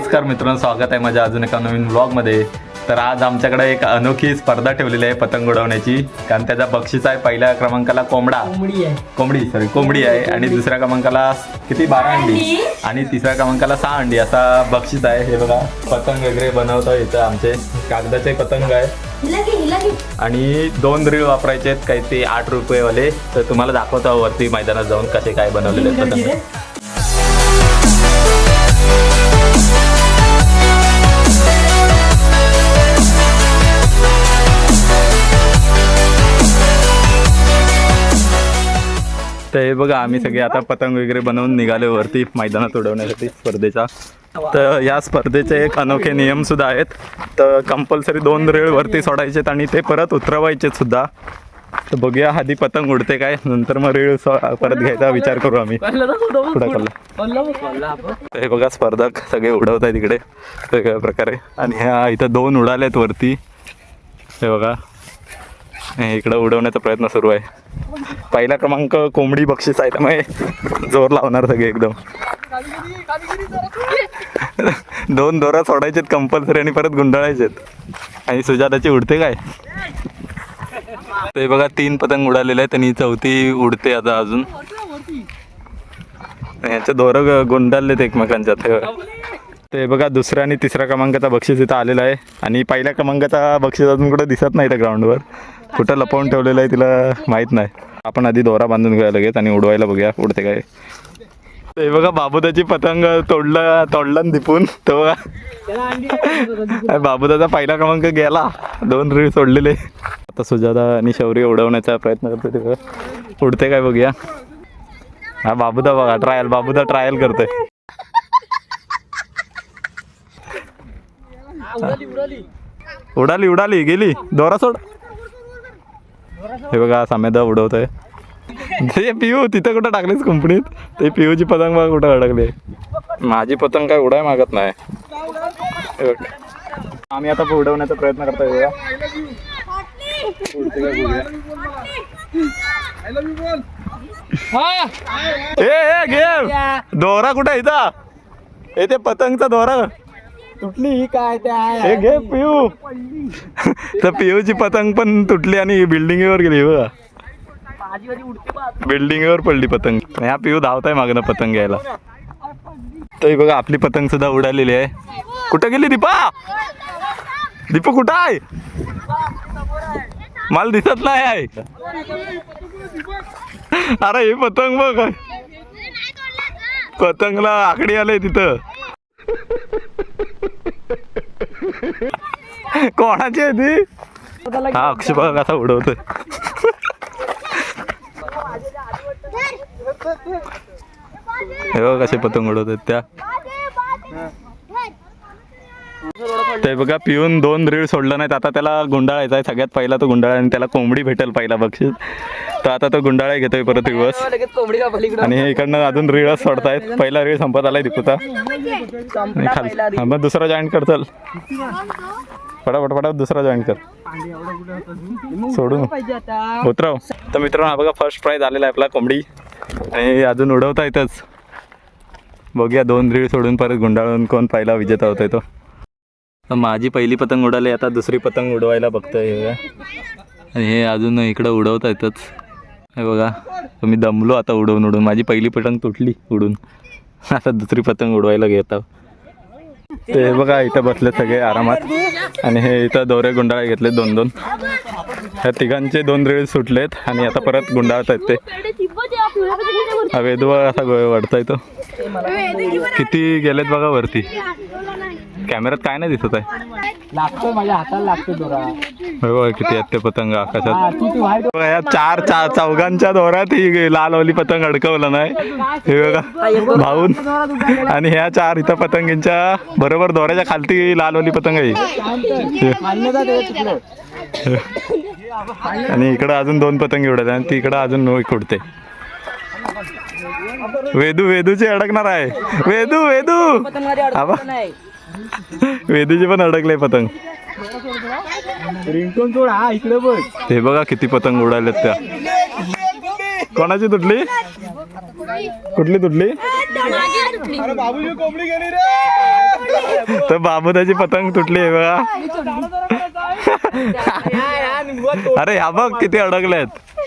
नमस्कार मित्रांनो स्वागत आहे माझ्या अजून एका नवीन ब्लॉगमध्ये तर आज आमच्याकडे एक अनोखी स्पर्धा ठेवलेली आहे पतंग उडवण्याची. कारण त्याचा बक्षीस आहे पहिल्या क्रमांकाला कोंबडा. कोंबडी सॉरी कोंबडी आहे. आणि दुसऱ्या क्रमांकाला किती? बारा अंडी. आणि तिसऱ्या क्रमांकाला सहा अंडी. असा बक्षीस आहे. हे बघा पतंग वगैरे बनवता येतं आमचे. कागदाचे पतंग आहे. आणि दोन रीळ वापरायचे आहेत. काही ते आठ रुपयेवाले. तर तुम्हाला दाखवतो वरती मैदानात जाऊन कसे काय बनवलेले पतंग. तर हे बघा आम्ही सगळे आता पतंग वगैरे बनवून निघाले वरती मैदानात उडवण्यासाठी स्पर्धेचा तर या स्पर्धेचे एक अनोखे नियम सुद्धा आहेत. तर कंपल्सरी दोन रेळ वरती सोडायचेत आणि ते परत उतरवायचेत सुद्धा. तर बघूया आधी पतंग उडते काय नंतर मग रेळ परत घ्यायचा विचार करू आम्ही. हे बघा स्पर्धक सगळे उडवत आहेत इकडे. वेगळ्या प्रकारे. आणि ह्या इथं दोन उडालेत वरती. हे बघा. इकडं उडवण्याचा प्रयत्न सुरू आहे. पहिला क्रमांक कोंबडी बक्षीस आहे त्यामुळे जोर लावणार सगळे एकदम. दोन दोरा सोडायचेत कंपल्सरी आणि परत गुंडाळायचेत. आणि सुजाताची उडते काय? ते बघा तीन पतंग उडालेले आहेत आणि चौथी उडते आता अजून. याचे दोरं गुंडाळलेत एकमेकांच्या ते बघा दुसऱ्या आणि तिसऱ्या क्रमांकाचा बक्षीस इथं आलेला आहे. आणि पहिल्या क्रमांकाचा बक्षीस अजून कुठं दिसत नाही त्या ग्राउंडवर कुठं लपवून ठेवलेलं आहे तिला माहीत नाही. आपण आधी दोरा बांधून घेऊया लगेच आणि उडवायला बघूया उडते काय. ते बघा बाबुदाची पतंग तोडलं तोडलं दिपून तो बघा. बाबुदाचा पहिला क्रमांक गेला. दोन रीळ सोडलेले. आता सुजाता आणि शौर्य उडवण्याचा प्रयत्न करतोय ते बघा उडते काय बघूया. हा बाबूदा बघा ट्रायल बाबूदा ट्रायल करतोय. उडाली उडाली गेली. दोरा सोड. हे बघा सामेदा आहे ते पिऊ तिथं कुठं टाकलीस कंपनीत? ते पिऊची पतंग बघा कुठं अडकले. माझी पतंग काय उडाय मागत नाही. आम्ही आता उडवण्याचा प्रयत्न करतोय बघा. ए घे. दोरा कुठे इथं? ए ते पतंगचा दोरा. तुटली ही काय हे घे पिऊ. तर पिऊची पतंग पण तुटली आणि बिल्डिंगवर गेली बघा. बिल्डिंगवर पडली पतंग. ह्या पिऊ धावताय मागणं पतंग घ्यायला तर बघा आपली पतंग सुद्धा उडालेली आहे. कुठं गेली दीपा? दीपू कुठं आहे मला दिसत नाही आहे. अरे हे पतंग बघ. पतंगला आकडी आले तिथं. कोणाची आहे ती? हा अक्षय बघा कसा उडवतोय. हे बघा कसे पतंग उडवतात त्या. ते बघा पिऊन दोन रीळ सोडलं नाहीत. आता त्याला गुंडाळायचा आहे. सगळ्यात पहिला तो गुंडाळा आणि त्याला कोंबडी भेटेल पहिला बक्षीस तर आता तो गुंडाळा घेतोय परत दिवस. आणि हे इकडनं अजून रीळच सोडतायत. पहिला रीळ संपत आलाय दीपूचा आणि मग दुसरा जॉईन करताल. पटापट फटाफट दुसरा जॉईन कर. सोडून. पाहिजे उतरव. तर मित्रांनो हा बघा फर्स्ट प्राईज आलेला आहे आपला कोंबडी. आणि अजून उडवता येतच. बघूया दोन रीळ सोडून परत गुंडाळून कोण पहिला विजेता होतोय तो. माझी पहिली पतंग उडाली आता दुसरी पतंग उडवायला बघतोय हे आणि हे अजून इकडं उडवता येतच. हे बघा तुम्ही दमलो आता उडवून उडून माझी पहिली पतंग तुटली उडून. आता दुसरी पतंग उडवायला घेत आहोत. ते बघा इथं बसले सगळे आरामात. आणि हे इथं दोरे गुंडाळे घेतले दोन दोन. ह्या तिघांचे दोन रेळ सुटलेत आणि आता परत गुंडाळत आहेत ते. हा असा गोळ वाढताय तो किती गेलेत बघा वरती. कॅमेऱ्यात काय नाही दिसत आहे. लागतोय माझ्या हाताला लागतो दोरा. बघा किती आहेत ते पतंग आकाशात. बघा, या चार चार चौघांच्या दोऱ्यात ही लालवाली पतंग अडकवलं नाही. हे बघा भाऊन. आणि ह्या चार इथं पतंगींच्या बरोबर दोऱ्याच्या खालती लालवाली पतंग आहे मान्यता ते चुकलं आणि इकडं अजून दोन पतंग उडत आणि तिकडं अजून एक उडते. वेदू वेदूची अडकणार आहे. वेदू वेदू! आबा. वेदूची पण अडकले पतंग. रिंगटोन सोड हा इकडे बघ. हे बघा किती पतंग उडालेत त्या. कोणाची तुटली? कुठली तुटली? माझी तुटली. बाबूजी कोंबडी गेली रे. तर बाबूदाची पतंग तुटली आहे बघा. अरे ह्या बघ किती अडकल्यात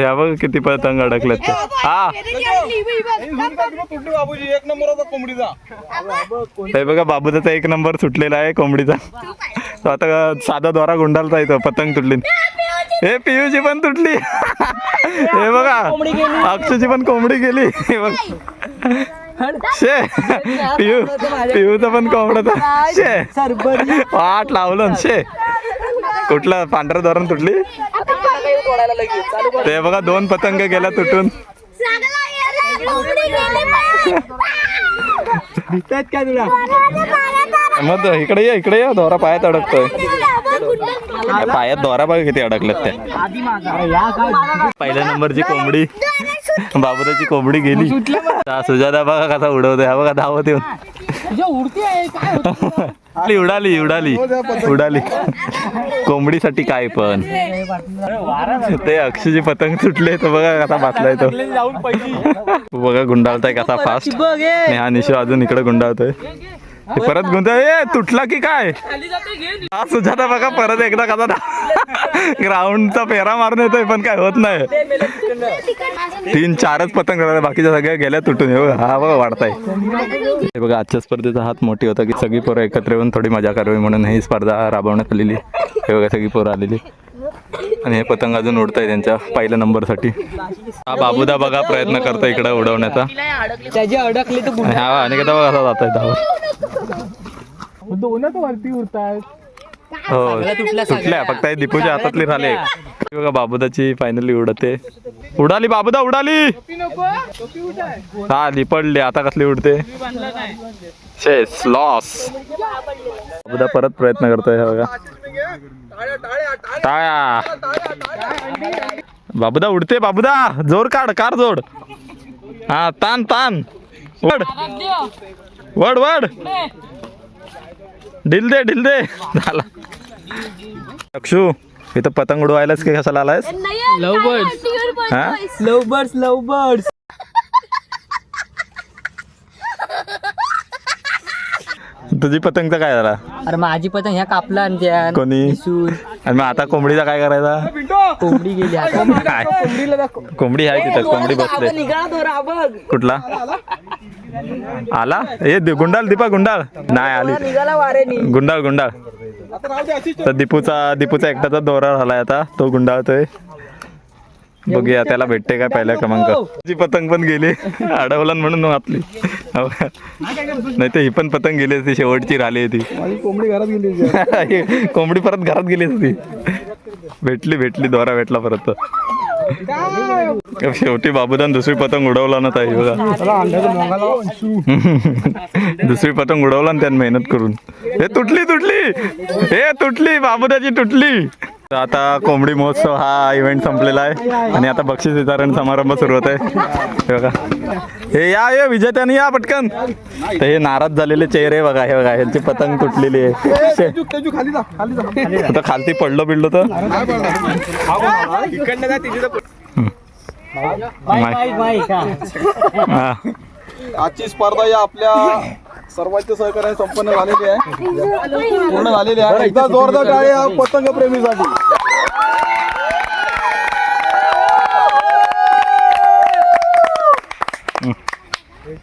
या बघ किती पतंग अडकल्यात ते. हा. हे बघा बाबूचा एक नंबर सुटलेला आहे कोंबडीचा. तो आता साधा दोरा गुंडालता येतो पतंग तुटली. हे पियूची पण तुटली. हे बघा अक्षूची पण कोंबडी गेली. हे बघ. शे पियू पियूचा पण कोंबडा शे वाट लावलं शे. कुठला पांढरं धोरण तुटली? ते बघा दोन पतंग गेला तुटून. दिसतात का तुला मग इकडे ये इकडे ये दोरा पायात अडकतोय. पायात दोरा बघा किती अडकल्यात त्या पहिल्या नंबरची कोंबडी. बाबुराची कोंबडी गेली. सुजादा सुजाता बघा कसा उडवतोय हा बघा धावत येऊन. उडते उडाली उडाली उडाली. उडाली. कोंबडीसाठी काय पण. ते अक्षयची पतंग तुटले तर बघा कसा बसलाय तो. बघा गुंडाळताय कसा फास्ट हे. निशो अजून इकडे गुंडाळतोय. परत गुंत ए तुटला की काय? हा सुजाता बघा परत एकदा कसा ग्राउंडचा फेरा मारून येतोय पण काय होत नाही. तीन चारच पतंग राहिल्या, बाकीच्या सगळ्या गेल्या तुटून येऊ. हा बघा वाढताय. हे बघा आजच्या स्पर्धेचा हात मोठी होता की सगळी पोरं एकत्र येऊन थोडी मजा करावी म्हणून ही स्पर्धा राबवण्यात आलेली. हे बघा सगळी पोरं आलेली. आणि हे पतंग अजून उडताय त्यांच्या पहिल्या नंबरसाठी. हा बाबूदा बघा प्रयत्न करतोय इकडे उडवण्याचा. त्याची अडकली तर आणि हा अनेकदा बघा कसा जात आहे धावत दोनच वरती उरतात हो. तुटल्या फक्त हे दीपूच्या हातातली हे बघा बाबुदाची फायनली उडते. उडाली बाबुदा उडाली! हा आली पडली आता कसली उडते? शेस लॉस बाबुदा परत प्रयत्न करतोय हे बघा. टाळ्या बाबुदा उडते बाबुदा. जोर काढ कार जोड. हा तान तान वड. वड वड. ढिल दे ढिल दे. झाला. अक्षू इथं पतंग उडवायलाच की कशाला आलायस. हा? लव बर्ड्स लव बर्ड्स तुझी पतंगचा काय झाला अरे माझी पतंग ह्या कापला आणि त्या कोणी? आणि मग आता कोंबडीचा काय करायचा? कोंबडी गेली आता. काय? कोंबडी आहे तिथं कोंबडी बसले. बघ कुठला? आला? ए दि- गुंडाळ दीपा गुंडाळ. नाही आली. गुंडाळ गुंडाळ. तर दीपूचा दीपूचा एकटाचा दोरा झालाय आता. तो गुंडाळतोय. बघूया त्याला भेटते काय पहिला क्रमांक? तुझी पतंग पण गेली अडवला म्हणून वाचली. नाही तर ही पण पतंग गेली असती शेवटची राहिली ती कोंबडी घरात गेली कोंबडी परत घरात गेली असती. भेटली भेटली दोरा भेटला परत. शेवटी बाबूदान दुसरी पतंग उडवला ना ताई बघा. दुसरी पतंग उडवला ना त्यानं मेहनत करून. हे तुटली तुटली. हे तुटली बाबुदाची तुटली. तर आता कोंबडी महोत्सव हा इव्हेंट संपलेला आहे. आणि आता बक्षीस वितरण समारंभ सुरू होत आहे हे बघा. हे या ये विजेत्याने या पटकन. तर हे नाराज झालेले चेहरे बघा हे बघा ह्यांची पतंग तुटलेली आहे. आता खालती पडलो बिडलो तर. हा. आजची स्पर्धा या आपल्या सर्वांच्या सहकार्याने संपन्न झालेली आहे. पूर्ण झालेली आहे. एकदा जोरदार टाळी या पतंग प्रेमीसाठी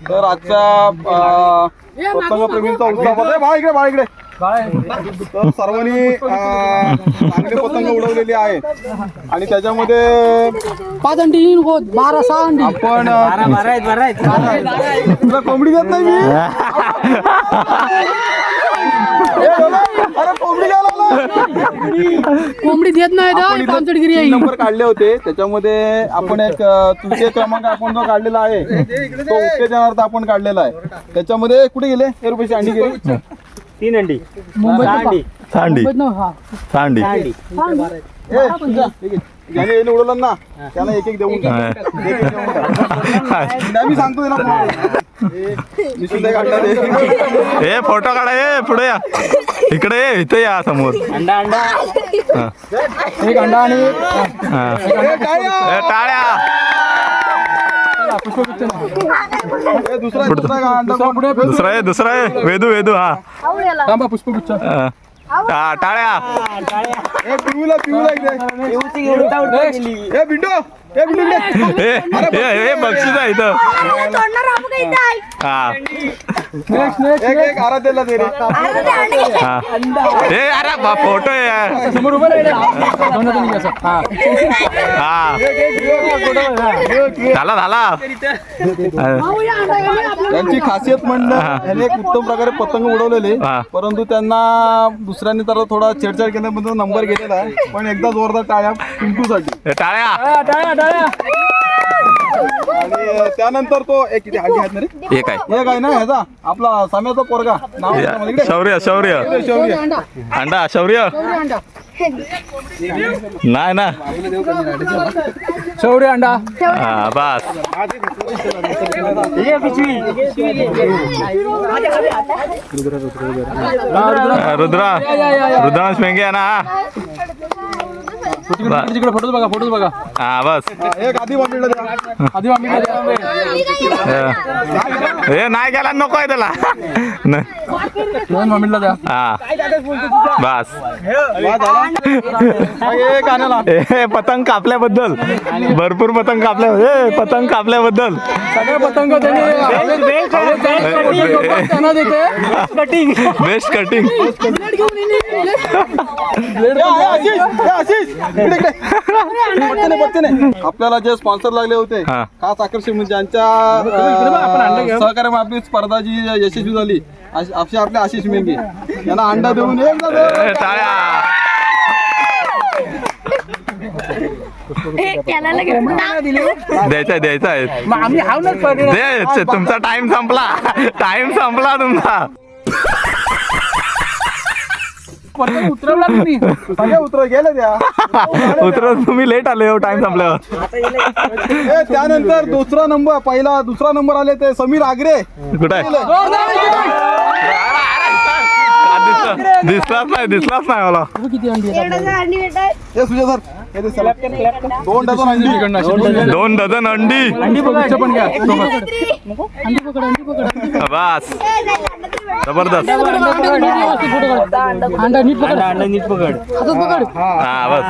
तर आजच्या अं, पतंग प्रेमींचा उत्साह बाळा इकडे बाळा इकडे. सर्वांनी चांगले पतंग उडवलेली आहे. आणि त्याच्यामध्ये पाच अंडी होत बारा सहा अंडी. आपण आहेत आहेत. तुला कोंबडी देत नाही मी? अरे कोंबडी देत नाही नंबर काढले होते. त्याच्यामध्ये आपण एक तृतीय क्रमांक आपण जो काढलेला आहे तो उत्तेजनार्थ आपण काढलेला आहे. त्याच्यामध्ये कुठे गेले? हे रुपयाची अंडी गेली. तीन अंडी मुंबई अंडी सांडी सांडी आहे. ज्याने याने उडवलं ना त्याला एक एक देऊन टाक. एक एक देऊन टाक. नाही, मी सांगतो त्याला मी सुद्धा काढला ते. ए फोटो काढा ए पुढे या इकडे ये इथे या समोर अंडा अंडा हा. एक अंडा आणि हा. ए, टाळ्या! हे दुसरा आहे दुसरा आहे. वेदू वेदू हा. पुष्पगुच्छ. हा. टाळ्या. हे पिऊला पिऊला बिंडो. हे. हे हे हे बक्षीस आहे इथं. हा. एक एक आराध्याला दे रे. हा. हे अरे बा फोटो आहे यार. हा. झाला झाला. त्यांची खासियत म्हणलं याने एक उत्तम प्रकारे पतंग उडवलेले. हा. परंतु त्यांना दुसऱ्यांनी तर थोडा छेडछाड केल्यामध्ये नंबर गेलेला आहे. पण एकदा जोरदार टाळ्या पिंटूसाठी. हे टाळ्या. आणि त्यानंतर तो एक किती हल्ली आहेत ना रे? हे काय हे काय ना ह्याचा आपला साम्याचा पोरगा. नाव काय त्यामध्ये? इकडे. शौर्य शौर्य. शौर्य. अंडा शौर्य. नाही ना. शौर्य अंडा. हा बस. रुद्रा रुद्रांश मेंगे आहे ना तिकडे फोटोज बघा फोटोज बघा. हा बस. हा, एक आधी द्या. आधी आम्ही हे. नाही गेला नको आहे त्याला. न- मम्मीला द्या. हा. बस. हा, ए पतंग कापल्याबद्दल. भरपूर पतंग कापल्या ए पतंग कापल्याबद्दल. सगळे पतंग त्यांना देते. बेस्ट कटिंग आपल्याला जे स्पॉन्सर लागले होते हा. खास आकर्षण म्हणजे ज्यांच्या अं, सहकार्यामुळे आपली स्पर्धा जी यशस्वी झाली. अश- असे आपले आशिष मेंगे यांना अंडा देऊन. टाळ्या. द्यायचा द्यायचा आहे. मग आम्ही हाव ना दे तुमचा टाइम संपला. टाइम संपला तुमचा. उतरवला तुम्ही. उतर त्या उतरत तुम्ही लेट आले हो टाइम संपल्यावर. हे, त्यानंतर दुसरा नंबर पहिला दुसरा नंबर आले ते समीर आगरे. कुठे? दिसलाच नाही दिसलाच नाही मला. किती अंडी हे सुजय सर. हे. दोन डझन अंडी. दोन डझन. अंडी. अंडी बघितलं पण घ्या. बस. जबरदस्त. अंडा नीट पकड. अंडा नीट पकड. हातात पकड. हा बस.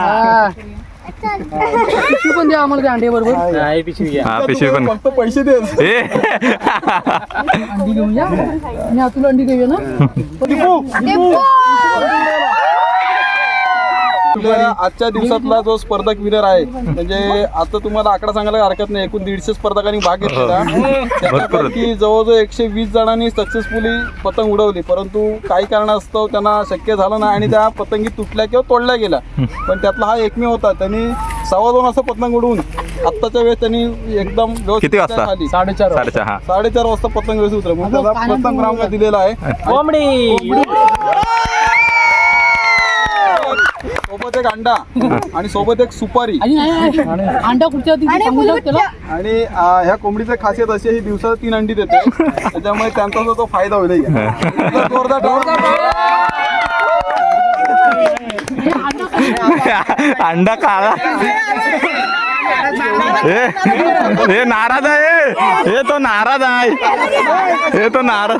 पिशवी पण द्या आम्हाला त्या अंडे बरोबर हा पिशवी पण. फक्त पैसे दे. अंडी घेऊन या. आणि आतून अंडी घेऊया ना. आपल्या आजच्या दिवसातला जो स्पर्धक विनर आहे म्हणजे आता तुम्हाला आकडा सांगायला हरकत नाही. एकूण दीडशे स्पर्धकांनी भाग घेतलेला. त्यापैकी जवळजवळ एकशे वीस जणांनी सक्सेसफुली पतंग उडवली. परंतु काही कारणास्तव त्यांना शक्य झालं नाही आणि त्या पतंगी तुटल्या किंवा तोडल्या गेल्या. पण त्यातला हा एकमेव होता. त्यांनी सव्वा दोन असं पतंग उडवून आत्ताच्या वेळेस त्यांनी एकदम? खाली. साडेचार साडेचार हा वाजता पतंग व्यवस्थित उतरला. क्रमांक दिलेला आहे सोबत एक अंडा आणि सोबत एक सुपारी. अंडा कुठच्या आणि आ, ह्या कोंबडीची खासियत अशी आहे, ही दिवसाला तीन अंडी देते. त्याच्यामुळे त्यांचा जो तो फायदा होईल. हे. जोरदार. अंडा काळा. हे हे नाराज आहे. हे तो नाराज आहे. हे तो नाराज.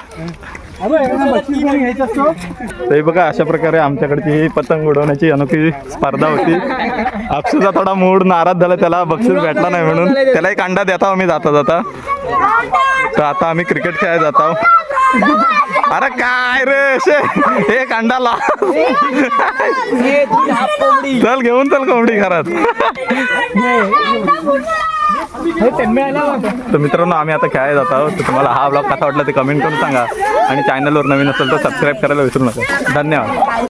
ते बघा अशा प्रकारे आमच्याकडची ही पतंग उडवण्याची अनोखी स्पर्धा होती. अक्षरचा थोडा मूड नाराज झाला त्याला बक्षीस भेटला नाही म्हणून. त्याला एक अंडा देता आम्ही जाता जाता. तर आता आम्ही क्रिकेट खेळायला जातो अरे काय रे शे एक अंडा ला चल घेऊन चल कोंबडी घरात. तर मित्रांनो आम्ही आता खेळायला जात आहोत. तर तुम्हाला हा ब्लॉग कसा वाटला ते कमेंट करून सांगा. आणि चॅनलवर नवीन असेल तर सबस्क्राईब करायला विसरू नका. धन्यवाद.